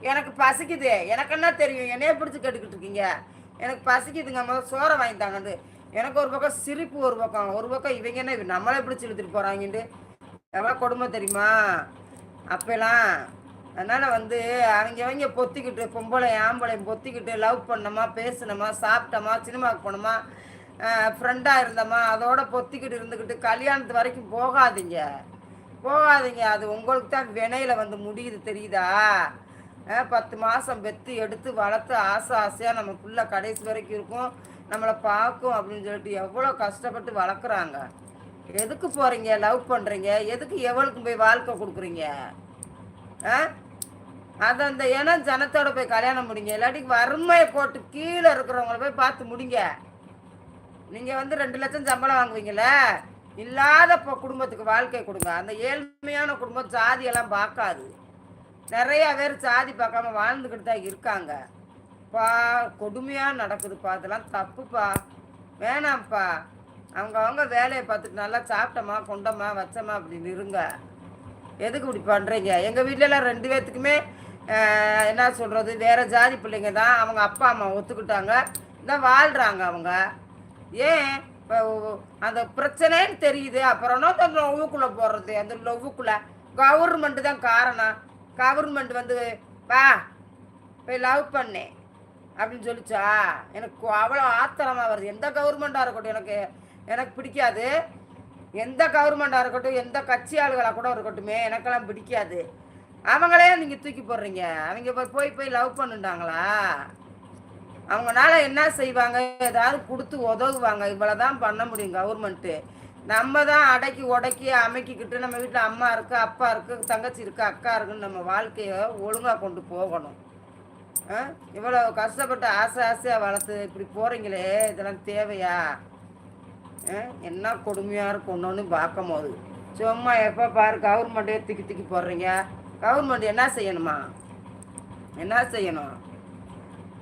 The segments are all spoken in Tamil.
எனக்கு பசிக்குது. எனக்கு என்ன தெரியும். என்னைய பிடிச்சி கேட்டுக்கிட்டு இருக்கீங்க. எனக்கு பசிக்குதுங்க. முதல் சோறை வாங்கி எனக்கு ஒரு பக்கம் சிரிப்பு ஒரு பக்கம். ஒரு பக்கம் இவங்க என்ன இவ- நம்மளே பிடிச்சி இழுத்துட்டு போகிறாங்கன்ட்டு எவ்வளோ கொடுமை தெரியுமா? அப்பெல்லாம் அதனால் வந்து அவங்க அவங்க பொத்திக்கிட்டு பொம்பளை ஆம்பளையும் பொத்திக்கிட்டு லவ் பண்ணோமா பேசினோமா சாப்பிட்டோமா சினிமாவுக்கு போனோமா ஃப்ரெண்டாக இருந்தோமா அதோட பொத்திக்கிட்டு இருந்துக்கிட்டு கல்யாணத்து வரைக்கும் போகாதீங்க. போகாதீங்க. அது உங்களுக்கு தான் வினையில் வந்து முடியுது. தெரியுதா? பத்து மாதம் வெத்து எடுத்து வளர்த்து ஆசை ஆசையாக நம்ம பிள்ளை கடைசி வரைக்கும் இருக்கும். நம்மளை பார்க்கும் அப்படின்னு சொல்லிட்டு எவ்வளோ கஷ்டப்பட்டு வளர்க்குறாங்க. எதுக்கு போகிறீங்க லவ் பண்ணுறீங்க எதுக்கு எவளுக்கும் போய் வாழ்க்கை கொடுக்குறீங்க? ஆ? அது அந்த ஏன்னா ஜனத்தோட போய் கல்யாணம் முடிங்க. இல்லாட்டி வறுமையை போட்டு கீழே இருக்கிறவங்கள போய் பார்த்து முடிங்க. நீங்கள் வந்து ரெண்டு லட்சம் சம்பளம் வாங்குவீங்களே இல்லாத இப்போ குடும்பத்துக்கு வாழ்க்கை கொடுங்க. அந்த ஏழ்மையான குடும்பம் ஜாதியெல்லாம் பார்க்காது. நிறைய பேர் சாதி பார்க்காம வாழ்ந்துக்கிட்டு தான் இருக்காங்க. பா கொடுமையாக நடக்குதுப்பா அதெல்லாம் தப்புப்பா. வேணாம்ப்பா. அவங்க அவங்க வேலையை பார்த்துட்டு நல்லா சாப்பிட்டோமா கொண்டோமா வச்சோமா அப்படின்னு இருங்க. எதுக்கு இப்படி பண்ணுறீங்க எங்கள் வீட்டிலலாம் ரெண்டு பேர்த்துக்குமே என்ன சொல்கிறது வேறு ஜாதி பிள்ளைங்க தான். அவங்க அப்பா அம்மா ஒத்துக்கிட்டாங்க. தான் வாழ்கிறாங்க அவங்க. ஏன்? இப்போ அந்த பிரச்சனைன்னு தெரியுது. அப்புறம் தான் அந்த லவ்வுக்குள்ளே போடுறது அந்த லவ்வுக்குள்ளே. கவர்மெண்ட்டு தான் காரணம். கவர்மெண்ட் வந்து வா போய் லவ் பண்ணேன் அப்படின்னு சொல்லிச்சா எனக்கு அவ்வளோ ஆத்திரமாக வருது. எந்த கவர்மெண்ட்டாக இருக்கட்டும் எனக்கு எனக்கு பிடிக்காது. எந்த கவர்மெண்ட்டாக இருக்கட்டும் எந்த கட்சி ஆளுகளாக கூட இருக்கட்டுமே எனக்கெல்லாம் பிடிக்காது. அவங்களே நீங்கள் தூக்கி போடுறீங்க. அவங்க போய் போய் போய் லவ் பண்ணுட்டாங்களா அவங்கனால என்ன செய்வாங்க? ஏதாவது கொடுத்து உதவுவாங்க. இவ்வளோதான் பண்ண முடியும் கவர்மெண்ட்டு நம்ம தான் அடக்கி உடக்கி அமைக்கிக்கிட்டு நம்ம வீட்டில் அம்மா இருக்கு அப்பா இருக்கு தங்கச்சி இருக்கு அக்கா இருக்குன்னு நம்ம வாழ்க்கையை ஒழுங்காக கொண்டு போகணும். ஆ? இவ்வளோ கஷ்டப்பட்டு ஆசை ஆசையாக வளர்த்து இப்படி போகிறீங்களே இதெல்லாம் தேவையா? ஆ? என்ன கொடுமையாக இருக்கும் ஒன்று பார்க்கும் போது. சும்மா எப்போ பாரு கவர்மெண்ட்டே திக்கி திக்கி போடுறீங்க. கவர்மெண்ட் என்ன செய்யணுமா? என்ன செய்யணும்?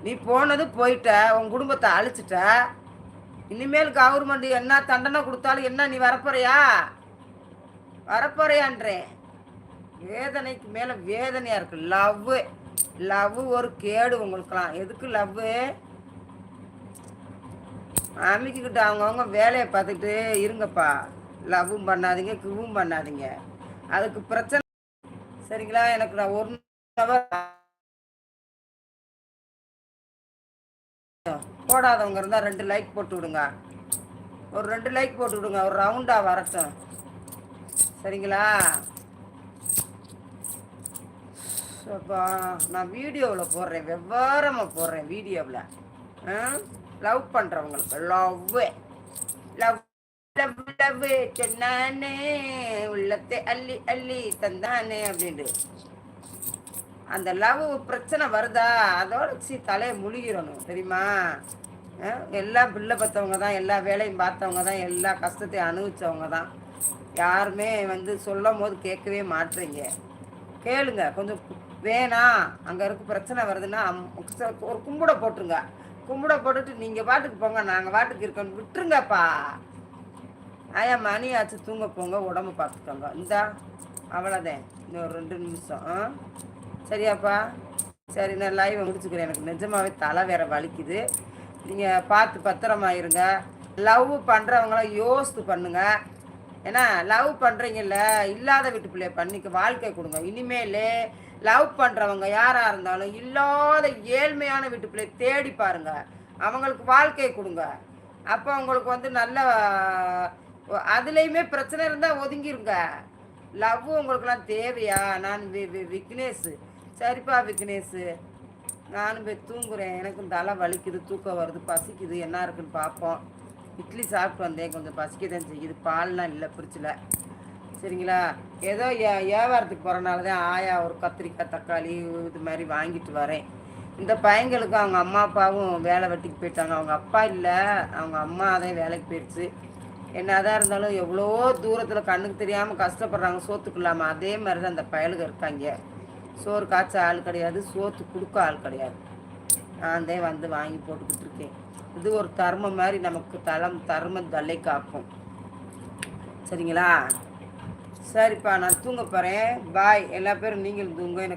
நீ போனது போயிட்ட உன் குடும்பத்தை அழிச்சிட்ட இனிமேல் கவர்மெண்ட் என்ன தண்டனை கொடுத்தாலும் என்ன நீ வரப்போறியா? வரப்போறியான்றேன் வேதனைக்கு மேலே வேதனையாக இருக்கு. லவ் லவ் ஒரு கேடு உங்களுக்குலாம் எதுக்கு லவ் அமைக்கிக்கிட்டு அவங்கவுங்க வேலையை பார்த்துக்கிட்டு இருங்கப்பா. லவ்வும் பண்ணாதீங்க கிவும் பண்ணாதீங்க. அதுக்கு பிரச்சனை. சரிங்களா? எனக்கு நான் ஒரு ஹவர் போடாதவங்க இருந்தால் ரெண்டு லைக் போட்டு விடுங்க. ஒரு ரெண்டு லைக் போட்டு விடுங்க. ஒரு ரவுண்டாக வரட்டும். சரிங்களா? அப்பா நான் வீடியோவில் போடுறேன். வெவ்வேறமாக போடுறேன் வீடியோவில். லவ் பண்ணுறவங்களுக்கு லவ் லவ் லவ் லவ் சொன்னானே உள்ளத்தை அள்ளி அள்ளி தந்தானே அப்படின்ட்டு அந்த லவ் பிரச்சனை வருதா? அதோட சி தலையை முழுகிடணும் தெரியுமா? எல்லா பிள்ளை பார்த்தவங்க தான் எல்லா வேலையும் பார்த்தவங்க தான் எல்லா கஷ்டத்தையும் அனுபவிச்சவங்க தான். யாருமே வந்து சொல்லும் போது கேட்கவே மாட்றீங்க. கேளுங்க கொஞ்சம் வேணாம் அங்கே இருக்க பிரச்சனை வருதுன்னா ஒரு கும்பிட போட்டுருங்க. கும்பிட போட்டுட்டு நீங்கள் பாட்டுக்கு போங்க நாங்கள் பாட்டுக்கு இருக்கோம் விட்டுருங்கப்பா. ஆயா மணி ஆச்சு தூங்க போங்க உடம்பு பார்த்துக்கோங்க. இந்தா அவ்வளோதான் இன்னும் ஒரு ரெண்டு நிமிஷம் ஆ? சரியாப்பா. சரி நான் லைவை முடிச்சுக்கிறேன். எனக்கு நிஜமாவே தலை வேற வலிக்குது. நீங்கள் பார்த்து பத்திரமா இருங்க லவ் பண்ணுறவங்களாம் யோசித்து பண்ணுங்க. ஏன்னா லவ் பண்ணுறீங்கல்ல இல்லாத வீட்டு பிள்ளைய பண்ணிக்க வாழ்க்கை கொடுங்க. இனிமேலே லவ் பண்ணுறவங்க யாராக இருந்தாலும் இல்லாத ஏழ்மையான வீட்டு பிள்ளைய தேடி பாருங்க. அவங்களுக்கு வாழ்க்கையை கொடுங்க. அப்போ உங்களுக்கு வந்து நல்ல அதுலேயுமே பிரச்சனை இருந்தால் ஒதுங்கிருங்க. லவ் உங்களுக்குலாம் தேவையா? நான் வி- வி- விக்னேஷ். சரிப்பா விக்னேஷு. நானும் போய் தூங்குறேன். எனக்கும் தலை வலிக்குது தூக்கம் வருது பசிக்குது. என்ன இருக்குன்னு பார்ப்போம். இட்லி சாப்பிட்டு வந்தேன். கொஞ்சம் பசிக்க தான் செய்யுது. பால்லாம் இல்லை பிரிச்சில் சரிங்களா? ஏதோ ஏ வியாபாரத்துக்கு போகிறனால தான் ஆயா ஒரு கத்திரிக்காய் தக்காளி இது மாதிரி வாங்கிட்டு வரேன். இந்த பையங்களுக்கும் அவங்க அம்மா அப்பாவும் வேலை வெட்டிக்கு போயிட்டாங்க. அவங்க அப்பா இல்லை. அவங்க அம்மா தான் வேலைக்கு போயிடுச்சு. என்னதான் இருந்தாலும் எவ்வளோ தூரத்தில் கண்ணுக்கு தெரியாமல் கஷ்டப்படுறாங்க. சோத்துக்கு இல்லாமல் அதே மாதிரி தான் அந்த பயலுக இருக்காங்க. சோறு காய்ச்ச ஆள் கிடையாது சோத்து கொடுக்க ஆள் கிடையாது. நான் தான் வந்து வாங்கி போட்டுக்கிட்டு இருக்கேன். இது ஒரு தர்மம் மாதிரி நமக்கு தளம் தர்ம தலை காக்கும். சரிங்களா? சரிப்பா நான் தூங்க போகிறேன் பாய். எல்லா பேரும் நீங்களும் தூங்க. எனக்கு